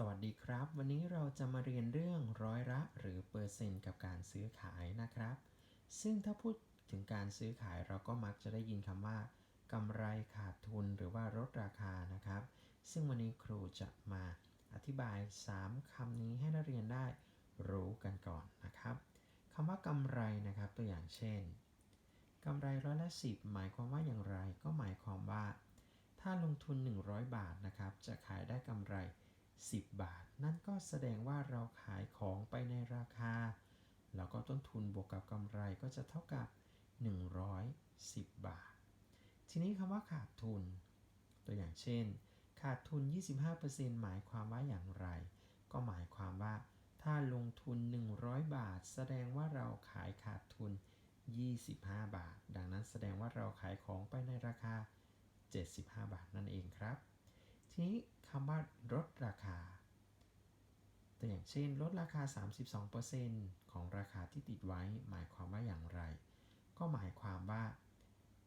สวัสดีครับ วันนี้เราจะมาเรียนเรื่องร้อยละหรือเปอร์เซ็นต์กับการซื้อขายนะครับ ซึ่งถ้าพูดถึงการซื้อขายเราก็มักจะได้ยินคำว่ากำไรขาดทุนหรือว่าลดราคานะครับ ซึ่งวันนี้ครูจะมาอธิบาย 3คำนี้ให้นักเรียนได้รู้กันก่อนนะครับคำว่ากำไรนะครับตัวอย่างเช่นกำไรร้อยละสิบหมายความว่าอย่างไรก็หมายความว่า ถ้าลงทุน 100 บาทนะครับจะขายได้กำไร 10 บาท นั่นก็แสดงว่าเราขายของไปในราคา แล้วก็ต้นทุนบวกกับกำไรก็จะเท่ากับ 110 บาท ทีนี้คำว่าขาดทุน ตัวอย่างเช่น ขาดทุน 25%หมายความว่าอย่างไร ก็หมายความว่า ถ้าลงทุน 100 บาท แสดงว่าเราขายขาดทุน 25 บาท ดังนั้นแสดงว่าเราขายของไปในราคา 75 บาทนั่นเองครับ ทีนี้คำว่าลดราคา ตัวอย่างเช่น ลดราคา 32%ของราคาที่ติดไว้ หมายความว่าอย่างไร ก็หมายความว่า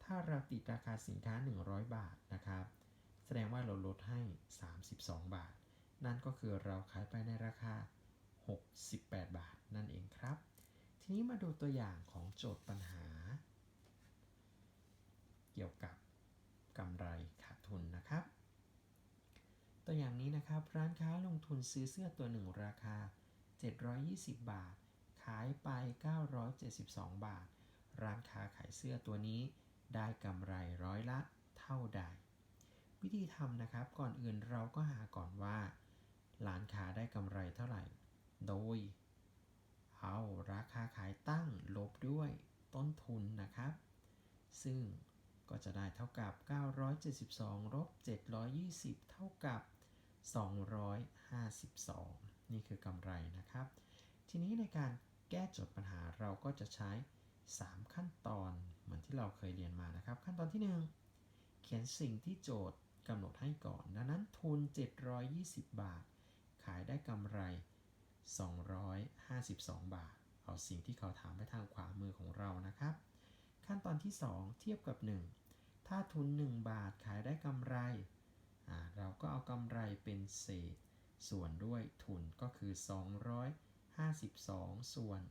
ถ้าเราติดราคาสินค้า 100 บาทนะครับ แสดงว่าเราลดให้ 32 บาท นั่นก็คือเราขายไปในราคา 68 บาท นั่นเองครับ ทีนี้มาดูตัวอย่างของโจทย์ปัญหา เกี่ยวกับกำไรขาดทุนนะครับ ตัวอย่างนี้นะครับ ร้านค้าลงทุนซื้อเสื้อตัวหนึ่งราคา 720 บาท ขายไป 972 บาท ร้านค้าขายเสื้อตัวนี้ได้กำไรร้อยละเท่าใด วิธีทำนะครับก่อนอื่นเราก็หาก่อนว่า ร้านค้าได้กำไรเท่าไหร่ โดย เอาราคาขายตั้งลบด้วยต้นทุนนะครับ ซึ่ง ก็จะได้เท่ากับ 972ลบ720 เท่ากับ 252 นี่คือกำไรนะครับ ทีนี้ในการแก้โจทย์ปัญหาเราก็จะใช้ 3 ขั้นตอนเหมือนที่เราเคยเรียนมานะครับ ขั้นตอนที่ 1 เขียนสิ่งที่โจทย์กำหนดให้ก่อน ดังนั้นทุน 720 บาท ขายได้กำไร 252 บาท เอาสิ่งที่เขาถามไปทางขวามือของเรานะครับ ขั้นตอนที่ 2 เทียบกับ 1 ถ้าทุน 1 บาทขายได้กำไร เราก็เอากำไรเป็นเศษ ส่วนด้วยทุนก็คือ 252 ส่วน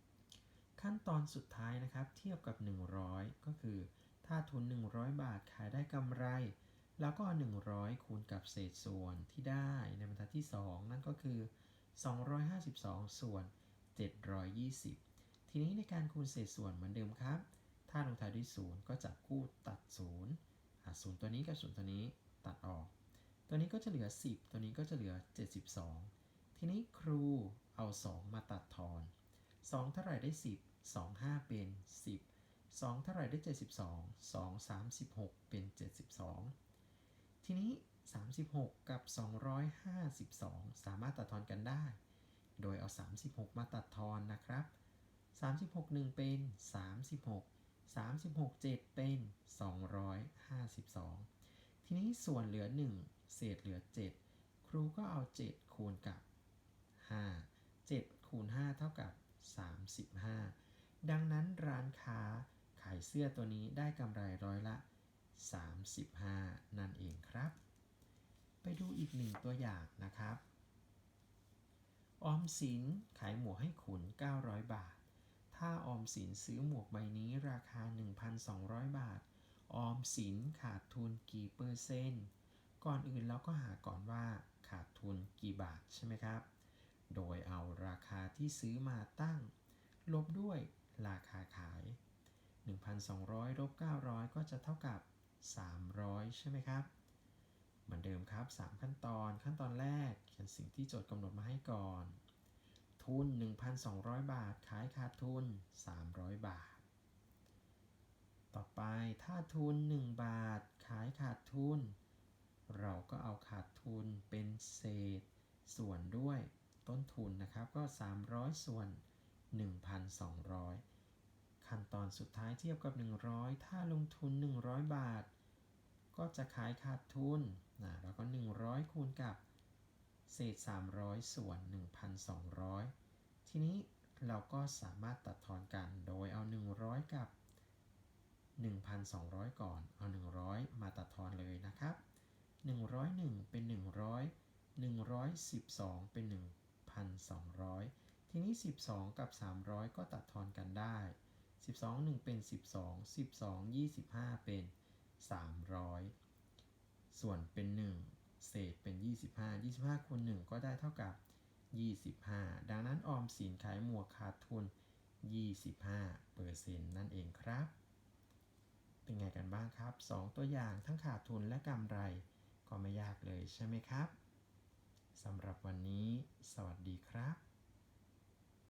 720 ขั้นตอนสุดท้ายนะครับ เทียบกับ 100 ก็คือ ถ้าทุน 100 บาทขายได้กำไร แล้วก็ 100 คูณกับเศษส่วนที่ได้ในบรรทัดที่ 2 นั่นก็คือ 252 ส่วน 720 ทีนี้ในการคูณเศษส่วนเหมือนเดิมครับ ถ้าลงท้ายด้วย0ก็จับคู่ตัด0อะ0ตัวนี้กับ0ตัวนี้ตัดออก ตัวนี้ก็จะเหลือ 10 ตัวนี้ก็จะเหลือ 72 ทีนี้ครูเอา 2 มาตัดทอน 2 เท่าไหร่ได้ 10 2 5 เป็น 10 2 เท่าไหร่ได้ 72 2 36 เป็น 72 ทีนี้ 36 กับ 252 สามารถตัดทอนกันได้ โดยเอา 36 มาตัดทอนนะครับ 36 1 เป็น 36 36 7 เป็น 252 ทีนี้ส่วนเหลือ 1 เศษเหลือ 7 ครูก็เอา 7 คูณกับ 5 7 คูณ 5 เท่ากับ 35 ดังนั้นร้านค้าขายเสื้อตัวนี้ได้กำไรร้อยละ 35 นั่นเองครับ ไปดูอีกหนึ่งตัวอย่างนะครับ ออมสินขายหมวกให้ขุน 900 บาท ถ้าออมสินซื้อหมวกใบนี้ราคา 1,200 บาท ออมสินขาดทุนกี่เปอร์เซ็นต์ ก่อนอื่นเราก็หาก่อนว่าขาดทุนกี่บาทใช่ไหมครับ โดยเอาราคาที่ซื้อมาตั้ง ลบด้วยราคาขาย 1,200ลบ900 ก็จะเท่ากับ 300 ใช่ไหมครับ เหมือนเดิมครับ 3 ขั้นตอน ขั้นตอนแรกเขียนสิ่งที่โจทย์กำหนดมาให้ก่อน ทุน 1,200 บาท ขายขาดทุน 300 บาท ต่อไปถ้าทุน 1 บาท ขายขาดทุน เราก็เอาขาดทุนเป็นเศษ ส่วนด้วยต้นทุนนะครับก็ 300 ส่วน 1,200 ขั้นตอนสุดท้ายเทียบกับ 100 ถ้าลงทุน 100 บาท ก็จะขายขาดทุนนะแล้วก็ 100 คูณกับ เศษ 300 ส่วน 1,200 ทีนี้เราก็สามารถตัดทอนกันโดยเอา 100 กับ 1,200 ก่อน เอา 100 มาตัดทอนเลยนะครับ 101 เป็น 100 112 เป็น 1,200 ทีนี้ 12 กับ 300 ก็ตัดทอนกันได้ 12 1 เป็น 12 12 25 เป็น 300 ส่วนเป็น 1 เศษ 25 25คูณ1ก็ได้เท่ากับ 25 ดังนั้นออมสินขายหมวกขาดทุน 25เปอร์เซ็นต์นั่นเองครับ เป็นไงกันบ้างครับ 2 ตัวอย่างทั้งขาดทุนและกำไร ก็ไม่ยากเลยใช่ไหมครับสำหรับวันนี้ สวัสดีครับ